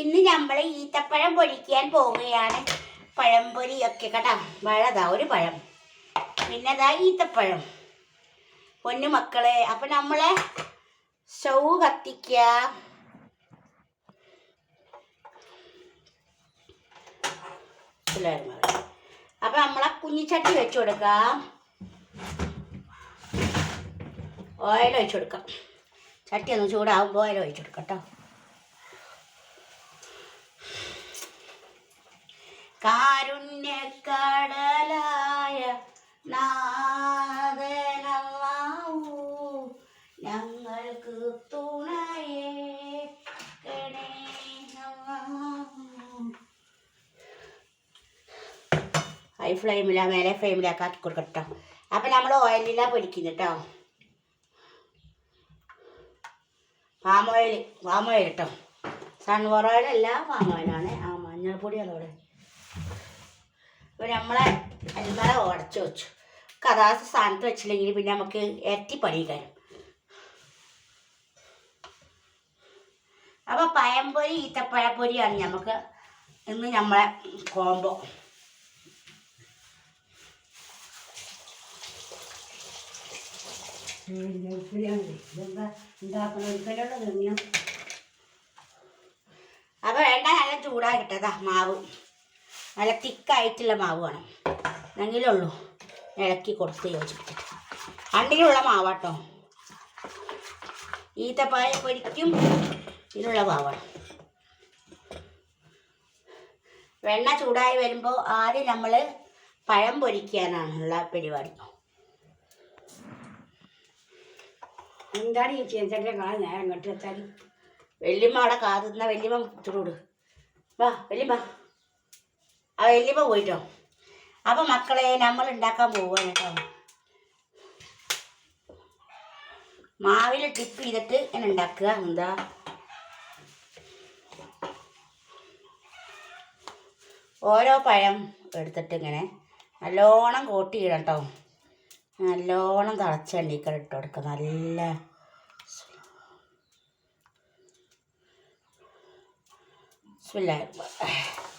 ഇന്ന് നമ്മൾ ഈത്തപ്പഴം പൊരിക്കാൻ പോവുകയാണ്. പഴംപൊരി ഒക്കെ കേട്ടോ. പഴതാ ഒരു പഴം. പിന്നെ ഈത്തപ്പഴം. പൊന്നു മക്കളെ അപ്പൊ നമ്മളെ സ്റ്റൗ കത്തിക്ക. അപ്പൊ നമ്മളെ കുഞ്ഞിച്ചട്ടി വെച്ചു കൊടുക്കാം. ഓയിൽ ഒഴിച്ചു കൊടുക്കാം. ചട്ടി ഒന്ന് ഓയിൽ ഒഴിച്ചു കൊടുക്കാം കേട്ടോ. കാരുണ്യക്കടലായ നാദനവാവൂ ഞങ്ങൾക്ക് തുണയേ ഹൈ ഫ്ലെയിമില മേലെ ഫ്ലെയിമിലാക്കി ആക്കി കൊടുക്കട്ടോ. അപ്പൊ നമ്മൾ ഓയിലിലാ പൊരിക്കുന്നത് കേട്ടോ പാം ഓയിൽ പാം ഓയിൽ കേട്ടോ സൺഫ്ലവർ ഓയിൽ അല്ല പാം ഓയിലാണ് ആ മഞ്ഞൾപ്പൊടി അതോടെ. അപ്പോൾ നമ്മളെ അൽമറ ഉടച്ചു വെച്ചു. കഥാസ് സ്ഥാനത്ത് വെച്ചില്ലെങ്കിൽ പിന്നെ നമുക്ക് ഇരട്ടി പണിക്കാരും അപ്പോൾ പഴംപൊരി ഈത്തപ്പഴപ്പൊരിയാണ് നമുക്ക് ഇന്ന് നമ്മളെ കോംബോ അപ്പോൾ വേണ്ട നല്ല ചൂടാക്കിട്ടതാ മാവ്. നല്ല തിക്കായിട്ടുള്ള മാവ് വേണം. എന്നെങ്കിലേ ഉള്ളൂ. ഇളക്കി കൊടുത്ത് യോജിപ്പിച്ചിട്ട്. അണ്ടിലുള്ള മാവാട്ടോ. ഈത്തപ്പായ പൊരിക്കും. ഇതിനുള്ള മാവാണ്. വെണ്ണ ചൂടായി വരുമ്പോൾ ആദ്യം നമ്മൾ പഴം പൊരിക്കാനാണുള്ള പരിപാടി. എന്താണ് ഈ ചേച്ചന്റെ കാണാൻ നേരം ഇങ്ങോട്ട് വെച്ചാൽ വല്യമ്മ അവിടെ കാതുന്ന വല്യമ്മ ചൂട് വാ വല്യമ്മ. ആ വലിയ പോയിട്ടോ. അപ്പൊ മക്കളെ നമ്മൾ ഉണ്ടാക്കാൻ പോവുകയാണ് കേട്ടോ. മാവിൽ ടിപ്പ് ചെയ്തിട്ട് ഇങ്ങനെ ഉണ്ടാക്കുക. എന്താ? ഓരോ പഴം എടുത്തിട്ട് ഇങ്ങനെ നല്ലോണം കോട്ടി ഇടണം കേട്ടോ. നല്ലോണം തിളച്ച എണ്ണീക്കൽ ഇട്ട് കൊടുക്കുക. നല്ല അപ്പം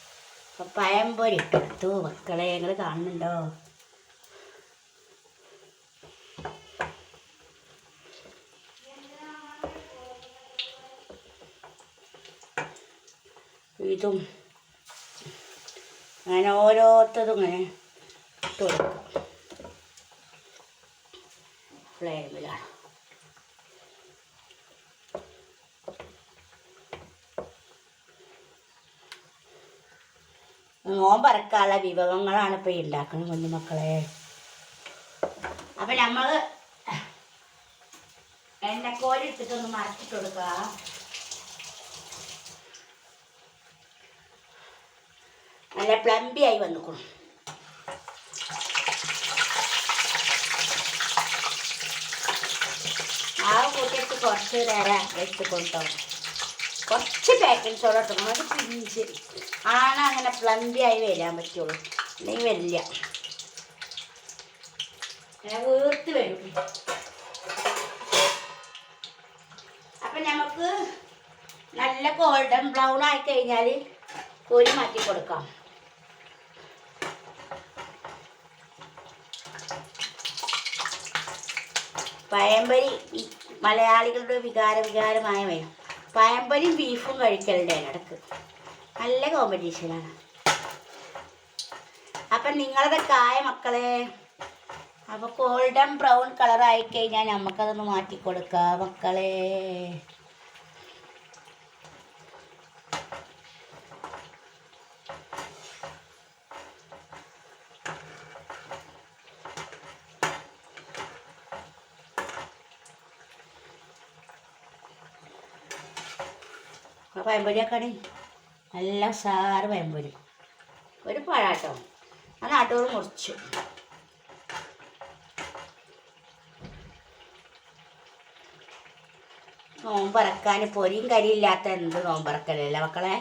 പഴംപൊരി ഇട്ടെടുത്തു മക്കളെ ഞങ്ങൾ കാണുന്നുണ്ടോ? ഇതും അങ്ങനെ ഓരോരുത്തതും ഇങ്ങനെ ഇട്ട് കൊടുക്കാം. ഫ്ലെയിമിലാണ്. നോമ്പറക്കാനുള്ള വിഭവങ്ങളാണ് ഇപ്പോൾ ഈ ഉണ്ടാക്കുന്നത് കുഞ്ഞുമക്കളെ. അപ്പം നമ്മൾ എണ്ണക്കോരി എടുത്തിട്ടൊന്ന് മറച്ചിട്ട് കൊടുക്കുക നല്ല പ്ലംബി ആയി വന്നിക്കണം. ആ കൂട്ടിയിട്ട് കുറച്ച് നേരം വെച്ച് കൊണ്ടോ കുറച്ച് സോഡ ഇട്ടു. അത് പിഞ്ച്. ആണ് അങ്ങനെ പ്ലംബി ആയി വരാൻ പറ്റുള്ളൂ. അല്ലെങ്കിൽ വരില്ല. വേർത്ത് വരും. അപ്പം നമുക്ക് നല്ല ഗോൾഡൻ ബ്രൗൺ ആയി കഴിഞ്ഞാൽ കോരി മാറ്റി കൊടുക്കാം. പഴംപൊരി മലയാളികളുടെ വികാര വികാരമായ വരും പഴംപൊരിയും ബീഫും കഴിക്കലുണ്ട് ഇടയ്ക്ക് നല്ല കോമ്പറ്റീഷനാണ് അപ്പം നിങ്ങളത് കായ മക്കളെ അപ്പോൾ ഗോൾഡൻ ബ്രൗൺ കളർ ആയിക്കഴിഞ്ഞാൽ നമുക്കതൊന്ന് മാറ്റി കൊടുക്കാം മക്കളെ. ആ പഴംപൊരിയൊക്കെയാണ് നല്ല സാറ് പഴംപൊരി ഒരു പഴാട്ടോ. ആ നാട്ടോട് മുറിച്ചു. നോമ്പറക്കാൻ പൊരിയും കരിയില്ലാത്ത എന്ത് നോമ്പറക്കലല്ല മക്കളെ?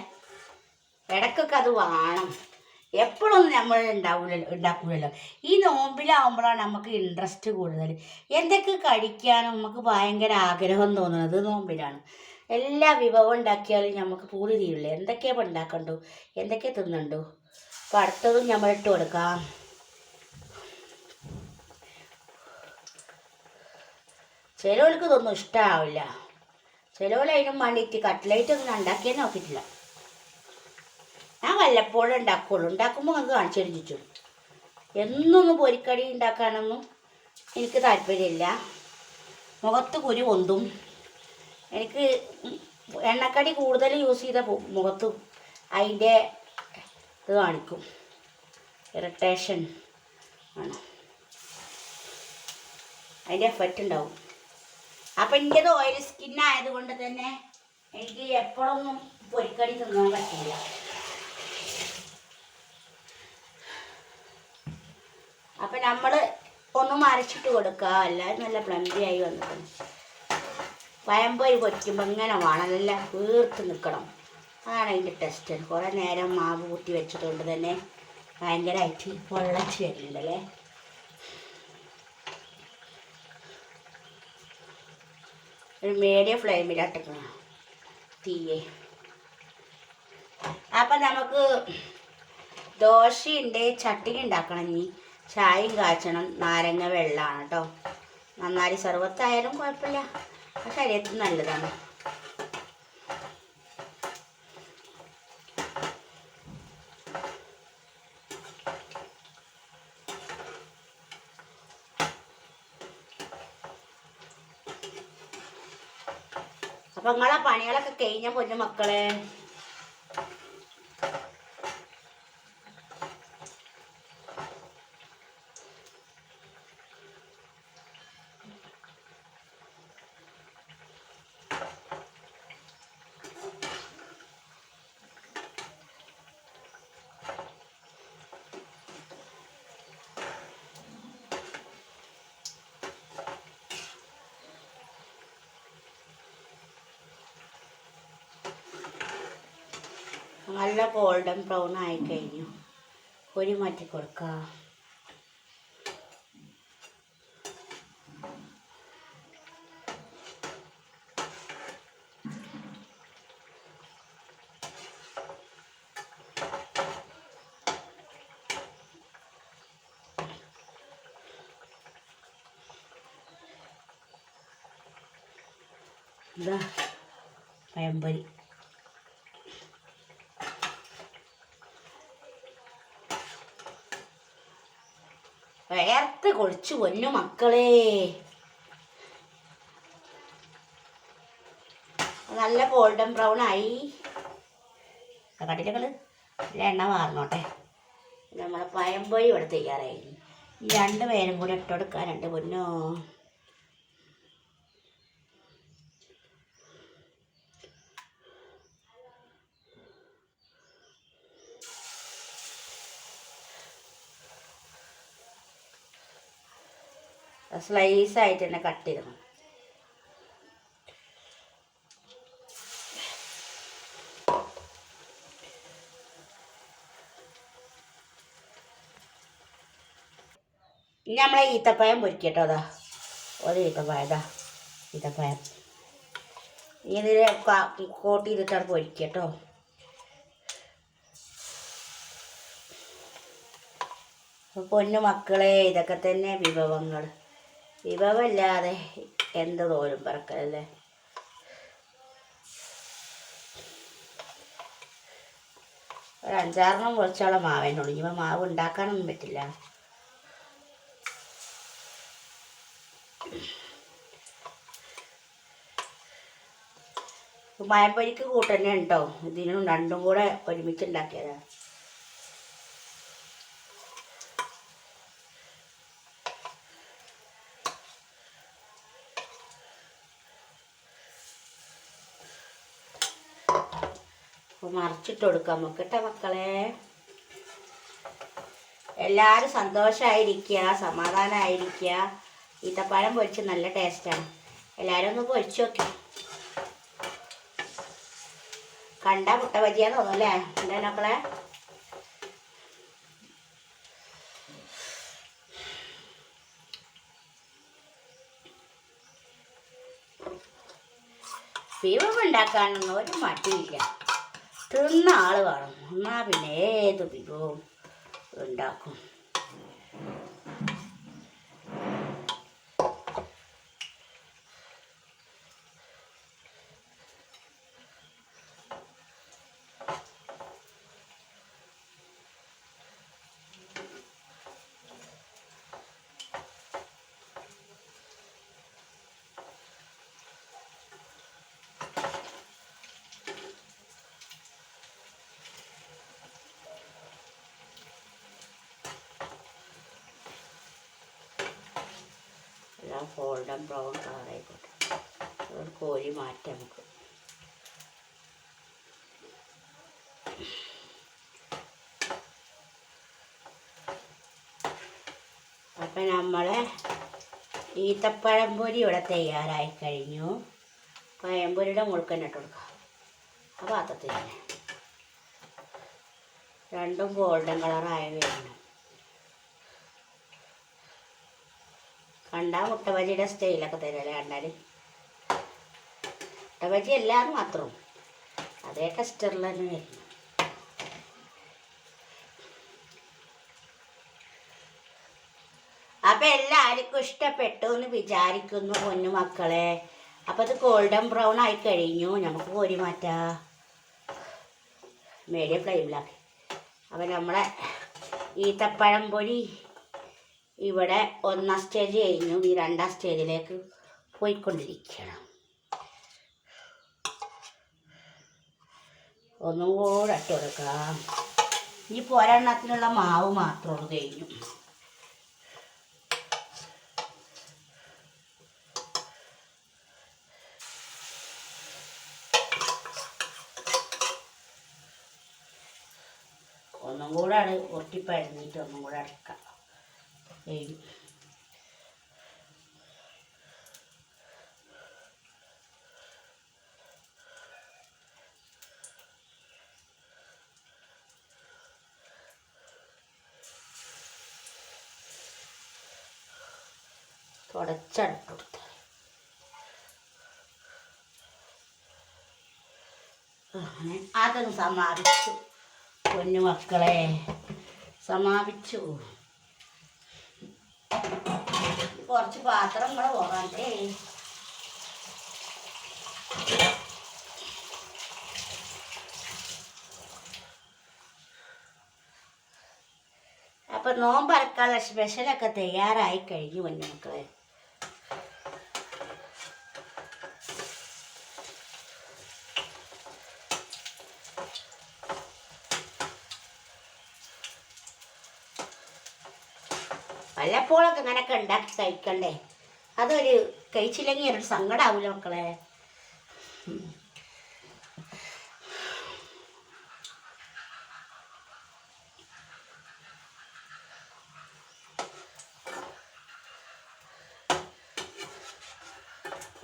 ഇടക്കൊക്കെ അത് വേണം. എപ്പോഴൊന്നും നമ്മൾ ഉണ്ടാവില്ലല്ലോ ഉണ്ടാക്കൂലല്ലോ. ഈ നോമ്പിലാവുമ്പോഴാണ് നമുക്ക് ഇൻട്രസ്റ്റ് കൂടുതൽ. എന്തൊക്കെ കഴിക്കാനും നമുക്ക് ഭയങ്കര ആഗ്രഹം തോന്നുന്നത്? നോമ്പിലാണ്. എല്ലാ വിഭവം ഉണ്ടാക്കിയാലും നമുക്ക് പൂതി തീരില്ല എന്തൊക്കെയാ ഉണ്ടാക്കണ്ടു എന്തൊക്കെ തിന്നണ്ടു? അപ്പൊ അടുത്തതും നമ്മൾ ഇട്ട് കൊടുക്കാം. ചിലവർക്ക് ഇതൊന്നും ഇഷ്ടമാവില്ല ചിലവർ വേണ്ടിയിട്ട് കട്ട്ലേറ്റ് ഒന്നും ഉണ്ടാക്കിയേ നോക്കിയിട്ടില്ല ഞാൻ വല്ലപ്പോഴും ഉണ്ടാക്കുള്ളൂ ഉണ്ടാക്കുമ്പോൾ നിങ്ങൾക്ക് കാണിച്ചു തരിച്ചു എന്നൊന്നും പൊരിക്കടി ഉണ്ടാക്കാനൊന്നും എനിക്ക് താല്പര്യമില്ല. മുഖത്ത് കുരു പൊന്തും. എനിക്ക് എണ്ണക്കടി കൂടുതൽ യൂസ് ചെയ്ത മുഖത്തും അതിന്റെ ഇത് കാണിക്കും. ഇറിറ്റേഷൻ ആണ്. അതിന്റെ എഫക്റ്റ് ഉണ്ടാവും. അപ്പം എന്റെത് ഓയിൽ സ്കിൻ ആയതുകൊണ്ട് തന്നെ എനിക്ക് എപ്പോഴൊന്നും പൊരിക്കടി തിന്നാൻ പറ്റില്ല. അപ്പം നമ്മൾ ഒന്നും അരച്ചിട്ട് കൊടുക്കുക എല്ലാവരും നല്ല പ്ലംബി ആയി വന്നിട്ടുണ്ട്. പഴംപൊരി പൊരിക്കുമ്പോൾ ഇങ്ങനെ വേണം. നല്ല വീർത്ത് നിൽക്കണം അതാണ് അതിന്റെ ടെസ്റ്റ് കുറേ നേരം മാവ് കൂട്ടി വെച്ചതുകൊണ്ട് തന്നെ ഭയങ്കരമായിട്ട് പൊള്ളച്ച് വരുന്നുണ്ടല്ലേ? ഒരു മീഡിയം ഫ്ലെയിമിലിട്ടിക്കണം തീയെ. അപ്പം നമുക്ക് ദോശയുണ്ട് ചട്ടിനി ഉണ്ടാക്കണം ഇനി. ചായയും കാച്ചണം. നാരങ്ങ വെള്ളമാണ് കേട്ടോ നന്നായി സർവത്തായാലും കുഴപ്പമില്ല. ശരീരത്തിന് നല്ലതാണ്. അപ്പൊ നിങ്ങളെ പണികളൊക്കെ കഴിഞ്ഞ പൊന്നു മക്കളെ. നല്ല ഗോൾഡൻ ബ്രൗൺ ആയി കഴിഞ്ഞു ഒരു മാറ്റി കൊടുക്കുക ഇതാ പഴംപൊരി വേർത്ത് കൊഴിച്ചു പൊന്നു മക്കളെ. നല്ല ഗോൾഡൻ ബ്രൗൺ ആയി. കണ്ടിട്ടുകൾ നല്ല എണ്ണ മാറണോട്ടെ നമ്മളെ പഴംപൊരി ഇവിടെ തയ്യാറായി. രണ്ട് പേരും കൂടെ ഇട്ടുകൊടുക്കാനുണ്ട് പൊന്നോ. സ്ലൈസ് ആയിട്ട് തന്നെ കട്ട് ചെയ്തണം ഇനി നമ്മളെ ഈത്തപ്പഴം പൊരിക്കട്ടോ അതാ ഒരു ഈത്തപ്പഴം ഇതാ ഈത്തപ്പഴം. ഇതിൽ കോട്ട് ചെയ്തിട്ടാണ് കേട്ടോ പൊന്നു മക്കളെ ഇതൊക്കെ തന്നെ വിഭവങ്ങൾ. വിഭവമില്ലാതെ എന്ത് തോലും പറക്കലല്ലേ? ഒരു അഞ്ചാറെണ്ണം കുറച്ചോളം മാവേനുള്ളൂ ഇനിയിപ്പോൾ മാവ് ഉണ്ടാക്കാനൊന്നും പറ്റില്ല. മയപ്പൊരിക്ക് കൂട്ടന്നെ ഉണ്ടോ? ഇതിനും രണ്ടും കൂടെ ഒരുമിച്ച് ഉണ്ടാക്കിയതാണ് മറിച്ചിട്ട് കൊടുക്കാം. നമുക്ക് കേട്ടോ മക്കളെ. എല്ലാവരും സന്തോഷമായിരിക്കുക സമാധാനമായിരിക്കുക ഈത്തപ്പഴം പൊരിച്ച് നല്ല ടേസ്റ്റാണ് എല്ലാവരും ഒന്ന് പൊരിച്ചു നോക്കി. കണ്ട മുട്ട ബജിയാന്ന് തോന്നും അല്ലേ? എന്താ മക്കളെ? ഫീവ് ഉണ്ടാക്കി ഉണ്ടാക്കാനൊന്നും ഒരു മടിയില്ല. തിന്ന ആൾ വേണം. എന്നാ പിന്നെ ഏത് വിഭവവും ഉണ്ടാക്കും? എല്ലാം ഗോൾഡൻ ബ്രൗൺ കളറായിക്കോട്ടെ അതൊരു കോഴി മാറ്റാം നമുക്ക്. അപ്പം നമ്മളെ ഈത്തപ്പഴം പൊരി ഇവിടെ തയ്യാറായി കഴിഞ്ഞു. പഴംപൊരിയുടെ മുഴുക്കൻ ഇട്ട് കൊടുക്കാം. ആ പാത്രത്തിൽ തന്നെ. രണ്ടും ഗോൾഡൻ കളറായി വേണം കണ്ടാ മുട്ടബജിയുടെ സ്റ്റൈലൊക്കെ തരുമല്ലേ കണ്ടാൽ മുട്ടബജി എല്ലാവരും മാത്രം. അതേ ടെസ്റ്ററിൽ തന്നെ വരുന്നു. അപ്പം എല്ലാവർക്കും ഇഷ്ടപ്പെട്ടു എന്ന് വിചാരിക്കുന്നു പൊന്നു മക്കളെ. അപ്പം ഇത് ഗോൾഡൻ ബ്രൗൺ ആയി കഴിഞ്ഞു. നമുക്ക് കോരി മാറ്റാം. മീഡിയം ഫ്ലെയിമിലാക്കി അപ്പം നമ്മളെ ഈത്തപ്പഴം പൊരി ഇവിടെ ഒന്നാം സ്റ്റേജ് കഴിഞ്ഞു. ഈ രണ്ടാം സ്റ്റേജിലേക്ക് പോയിക്കൊണ്ടിരിക്കണം. ഒന്നും കൂടെ ഇട്ട് കൊടുക്കാം. ഒരെണ്ണത്തിനുള്ള മാവ് മാത്രമുള്ളൂ കഴിഞ്ഞു. ഒന്നും കൂടെ ആണ് ഒട്ടിപ്പഴഞ്ഞിട്ട് ഒന്നും കൂടെ അടക്കാം. കഴിഞ്ഞു തുടച്ചടുത്ത്. കൊടുത്ത് അങ്ങനെ അതും സമാപിച്ചു. കുഞ്ഞു മക്കളെ സമാപിച്ചു. കുറച്ച് പാത്രം കൂടെ പോകാണ്ടേ അപ്പൊ നോമ്പറക്കാനുള്ള സ്പെഷ്യലൊക്കെ തയ്യാറായി കഴിഞ്ഞു കുഞ്ഞു മക്കളെ. വല്ലപ്പോഴൊക്കെ ഇങ്ങനെയൊക്കെ ഉണ്ടാക്കി കഴിക്കണ്ടേ? അതൊരു കഴിച്ചില്ലെങ്കിൽ ഒരു സങ്കടമാവില്ല മക്കളെ.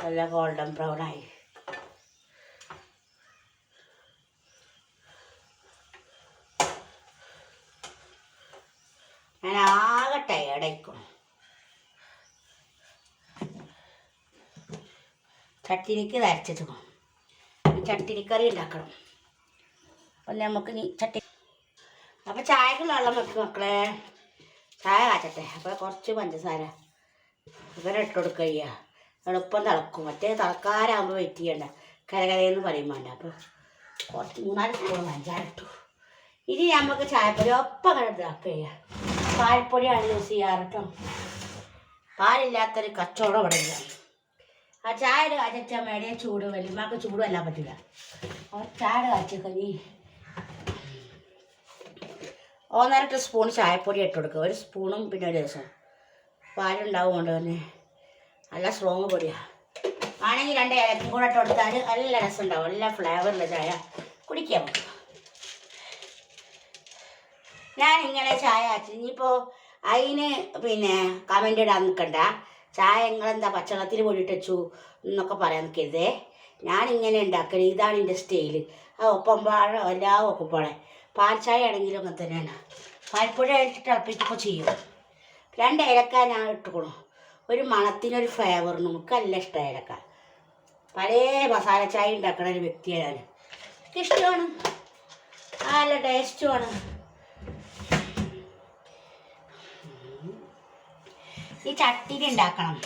നല്ല ഗോൾഡൻ ബ്രൗൺ ആയി. ചട്ടിനിക്ക് വരച്ചത് ചട്ടിനിക്കറി ഉണ്ടാക്കണം. അപ്പം നമുക്ക് നീ ചട്ടി അപ്പം ചായക്ക് വെള്ളം വെക്കും മക്കളെ. ചായ കാച്ചട്ടെ. അപ്പോൾ കുറച്ച് പഞ്ചസാര. ഇവരെ ഇട്ട് കൊടുക്കുക എളുപ്പം തിളക്കും. മറ്റേ തിളക്കാരാകുമ്പോൾ വെയിറ്റ് ചെയ്യണ്ട. കരകരയെന്ന് പറയും വേണ്ട. അപ്പോൾ കുറച്ച് മൂന്നാൽ സ്പൂൺ പഞ്ചാര ഇട്ടു. ഇനി നമുക്ക് ചായപ്പൊടി ഒപ്പം ചെയ്യാം പാൽപ്പൊടിയാണ് യൂസ് ചെയ്യാറ് കേട്ടോ പാലില്ലാത്തൊരു കച്ചവടം ഇവിടെ ഇല്ല. ആ ചായയുടെ കാച്ച മേടിയ ചൂട് വലിയമാർക്ക് ചൂട് വല്ലാൻ പറ്റില്ല അപ്പോൾ ചായയുടെ കാച്ച ഒന്നര ഒന്നരട്ട് സ്പൂൺ ചായപ്പൊടി ഇട്ട് കൊടുക്കുക ഒരു സ്പൂണും പിന്നെ ഒരു ദിവസം. പാലുണ്ടാവും കൊണ്ട് തന്നെ നല്ല സ്ട്രോങ് പൊടിയാണ് ആണെങ്കിൽ രണ്ട് ഏലക്കും കൂടെ ഇട്ട് കൊടുത്താൽ നല്ല രസം ഉണ്ടാവും. നല്ല ഫ്ലേവറുള്ള ചായ കുടിക്കാൻ പറ്റും ഞാൻ ഇങ്ങനെ ചായ ഇനിയിപ്പോൾ അതിന് പിന്നെ കമന്റ് ഇടാൻ നിൽക്കണ്ട ചായ നിങ്ങളെന്താ ഭക്ഷണത്തിന് പോയിട്ട് വെച്ചു എന്നൊക്കെ പറയാൻ നിൽക്കരുതേ. ഞാൻ ഇങ്ങനെ ഉണ്ടാക്കൽ ഇതാണ് എന്റെ സ്റ്റൈൽ. ആ ഒപ്പം പാഴ എല്ലാ ഒക്കപ്പാടെ പാൽ ചായ ആണെങ്കിലും അങ്ങനെ തന്നെയാണ്. പാൽപ്പുഴ ഇട്ടിട്ട് തിളപ്പിച്ചപ്പോൾ ചെയ്യും. രണ്ട് ഏലക്ക ഞാൻ ഇട്ടുകൊള്ളു ഒരു മണത്തിനൊരു ഫ്ലേവറിന് നമുക്ക് നല്ല ഇഷ്ടം ഏലക്ക പല മസാല ചായ ഉണ്ടാക്കുന്ന ഒരു വ്യക്തിയാണ് എനിക്കിഷ്ടമാണ്. നല്ല ടേസ്റ്റുമാണ് ഈ ചട്ടിയിൽ ഉണ്ടാക്കണം.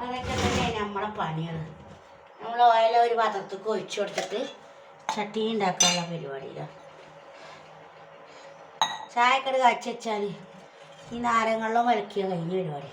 അതൊക്കെ തന്നെ നമ്മളെ പണികൾ നമ്മൾ ഓയിൽ ഒരു പാത്രത്തേക്ക് ഒഴിച്ചു കൊടുത്തിട്ട് ചട്ടി ഉണ്ടാക്കാനുള്ള പരിപാടിയിലാണ് ചായക്കട് കാച്ചി വെച്ചാൽ ഈ നാരങ്ങളിലും വലക്കിയ കഴിഞ്ഞ പരിപാടി.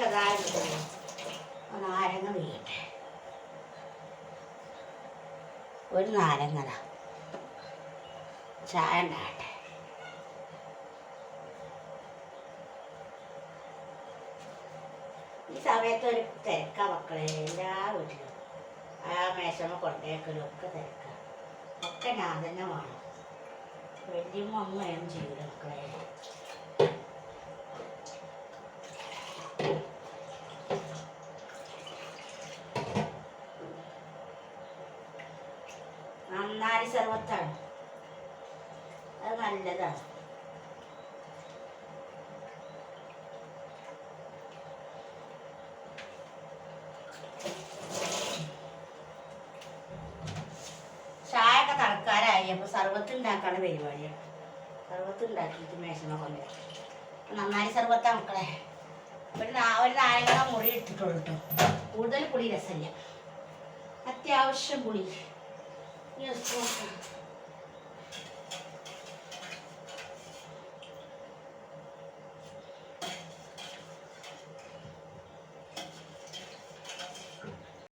സമയൊക്കെ അതായത് നാരങ്ങ വീട്ടെ. ഒരു നാരങ്ങത. ചായ ഉണ്ടാകട്ടെ. ഈ സമയത്ത് ഒരു തിരക്കാ മക്കളെ. എല്ലാ വീട്ടിലും. ആ മേശമ കൊണ്ടേക്കലും ഒക്കെ തിരക്കാ. ഒക്കെ ഞാൻ തന്നെ വേണം. വലിയ അമ്മയും ചെയ്യൂല മക്കളെ. അത് ചായയൊക്കെ തണുക്കാരായി അപ്പൊ സർവത്ത് ഉണ്ടാക്കാണ് പരിപാടി. സർവത്ത് ഉണ്ടാക്കിയിട്ട് മേശമ കൊണ്ട് നന്നായി സർവത്താ മക്കളെ. ഒരു ഒരു നാരങ്ങ മുറി ഇട്ടിട്ടുള്ളൂ കേട്ടോ കൂടുതൽ പുളി രസമില്ല. അത്യാവശ്യം പുളി.